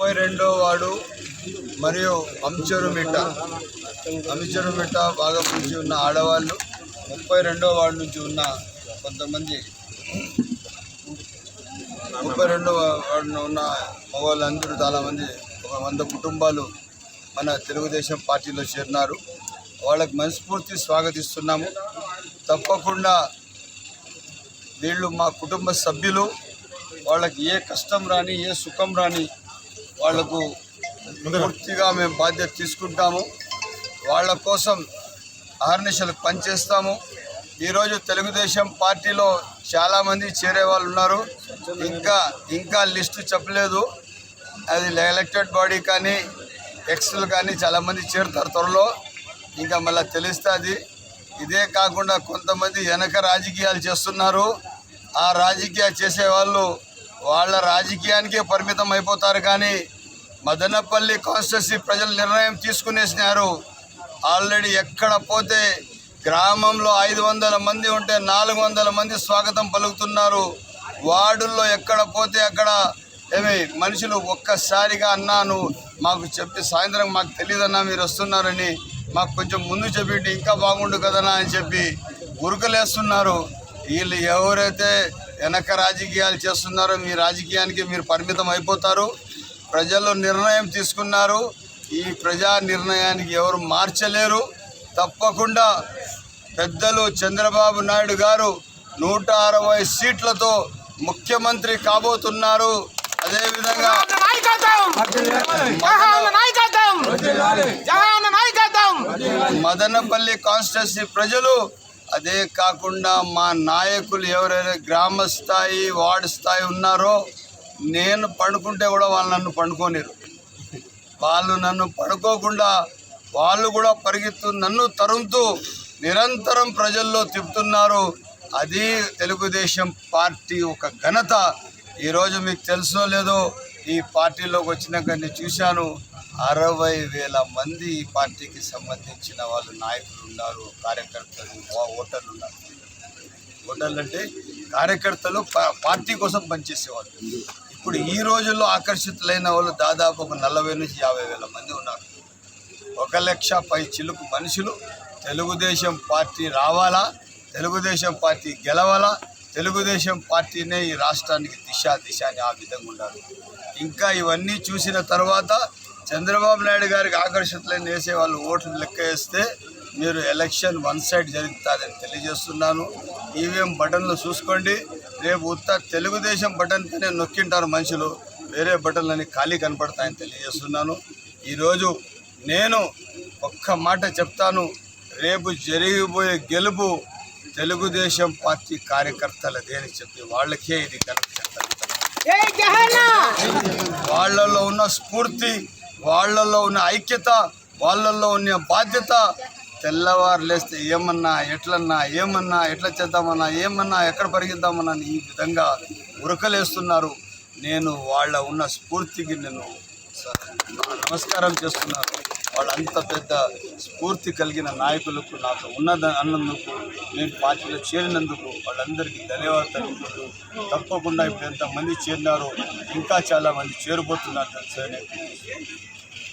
ముప్పై రెండో వాడు మరియు అంచెరుమిట్ట అంచెరుమిట్ట భాగం నుంచి ఉన్న ఆడవాళ్ళు ముప్పై రెండో వార్డు నుంచి ఉన్న కొంతమంది ముప్పై రెండో వార్డున ఉన్న మగవాళ్ళందరూ చాలామంది ఒక వంద కుటుంబాలు మన తెలుగుదేశం పార్టీలో చేరినారు. వాళ్ళకి మనస్ఫూర్తి స్వాగతిస్తున్నాము. తప్పకుండా వీళ్ళు మా కుటుంబ సభ్యులు. వాళ్ళకి ఏ కష్టం రాని ఏ సుఖం రాని వాళ్ళకు పూర్తిగా మేము బాధ్యత తీసుకుంటాము. వాళ్ళ కోసం అహర్నిశలకు పనిచేస్తాము. ఈరోజు తెలుగుదేశం పార్టీలో చాలామంది చేరే వాళ్ళు ఉన్నారు. ఇంకా ఇంకా లిస్టు చెప్పలేదు. అది ఎలక్టెడ్ బాడీ కానీ ఎక్స్లు కానీ చాలామంది చేరుతారు త్వరలో. ఇంకా మళ్ళీ తెలుస్తుంది. ఇదే కాకుండా కొంతమంది వెనక రాజకీయాలు చేస్తున్నారు. ఆ రాజకీయాలు చేసేవాళ్ళు వాళ్ళ రాజకీయానికే పరిమితం అయిపోతారు కానీ మదనపల్లి కాన్స్టిట్యూన్సీ ప్రజలు నిర్ణయం తీసుకునేసినారు. ఆల్రెడీ ఎక్కడ పోతే గ్రామంలో ఐదు వందల మంది ఉంటే నాలుగు వందల మంది స్వాగతం పలుకుతున్నారు. వార్డుల్లో ఎక్కడ పోతే అక్కడ ఏమి మనుషులు ఒక్కసారిగా అన్నాను మాకు చెప్పి సాయంత్రం మాకు తెలియదన్నా మీరు వస్తున్నారని మాకు కొంచెం ముందు చెప్పి ఇంకా బాగుండు కదనా అని చెప్పి ఉరుకలేస్తున్నారు. వీళ్ళు ఎవరైతే వెనక రాజకీయాలు చేస్తున్నారో మీ రాజకీయానికి మీరు పరిమితం అయిపోతారు. ప్రజలు నిర్ణయం తీసుకున్నారు. ఈ ప్రజా నిర్ణయానికి ఎవరు మార్చలేరు. తప్పకుండా పెద్దలు చంద్రబాబు నాయుడు గారు నూట అరవై సీట్లతో ముఖ్యమంత్రి కాబోతున్నారు. అదేవిధంగా మదనపల్లి కాన్స్టిట్యున్సీ ప్రజలు అదే కాకుండా మా నాయకులు ఎవరైతే గ్రామ స్థాయి వార్డు స్థాయి ఉన్నారో నేను పండుకుంటే కూడా వాళ్ళు నన్ను పండుకోనిరు. వాళ్ళు నన్ను పడుకోకుండా వాళ్ళు కూడా పరిగెత్తు నన్ను తరుముతూ నిరంతరం ప్రజల్లో తిప్పుతున్నారు. అది తెలుగుదేశం పార్టీ ఒక ఘనత. ఈరోజు మీకు తెలుసో లేదో ఈ పార్టీలోకి వచ్చినాక నేను చూశాను. అరవై వేల మంది ఈ పార్టీకి సంబంధించిన వాళ్ళు నాయకులు ఉన్నారు కార్యకర్తలు ఓటర్లు ఉన్నారు. ఓటర్లు అంటే కార్యకర్తలు పార్టీ కోసం పనిచేసేవాళ్ళు. ఇప్పుడు ఈ రోజుల్లో ఆకర్షితులైన వాళ్ళు దాదాపు ఒక నలభై నుంచి యాభై వేల మంది ఉన్నారు. ఒక లక్ష పై చిలుకు మనుషులు తెలుగుదేశం పార్టీ రావాలా తెలుగుదేశం పార్టీ గెలవాలా తెలుగుదేశం పార్టీనే ఈ రాష్ట్రానికి దిశ దిశ అని ఆ విధంగా ఉండాలి ఇంకా ఇవన్నీ చూసిన తర్వాత చంద్రబాబు నాయుడు గారికి ఆకర్షితులని వేసే వాళ్ళు ఓట్లు లెక్క వేస్తే మీరు ఎలక్షన్ వన్ సైడ్ జరుగుతుందని తెలియజేస్తున్నాను. ఈవీఎం బటన్లు చూసుకోండి. రేపు ఉత్త తెలుగుదేశం బటన్తోనే నొక్కింటారు మనుషులు. వేరే బటన్లని ఖాళీ కనపడతాయని తెలియజేస్తున్నాను. ఈరోజు నేను ఒక్క మాట చెప్తాను. రేపు జరిగిపోయే గెలుపు తెలుగుదేశం పార్టీ కార్యకర్తలదే అని చెప్పి వాళ్ళకే ఇది కరెక్ట్ వాళ్ళల్లో ఉన్న స్ఫూర్తి వాళ్ళల్లో ఉన్న ఐక్యత వాళ్ళల్లో ఉన్న బాధ్యత తెల్లవారు లేస్తే ఏమన్నా ఎట్లన్నా ఏమన్నా ఎట్లా చేద్దామన్నా ఏమన్నా ఎక్కడ పరిగిద్దామన్నా ఈ విధంగా ఉరకలేస్తున్నారు. నేను వాళ్ళ ఉన్న స్ఫూర్తికి నేను నమస్కారం చేస్తున్నాను. వాళ్ళంత పెద్ద స్ఫూర్తి కలిగిన నాయకులకు నాకు ఉన్నద అన్నందుకు నేను పార్టీలో చేరినందుకు వాళ్ళందరికీ ధన్యవాదాలు తెలుపుకుంటూ తప్పకుండా ఇప్పుడు ఎంతమంది చేరినారో ఇంకా చాలా మంది చేరిపోతున్నారు తెలుసు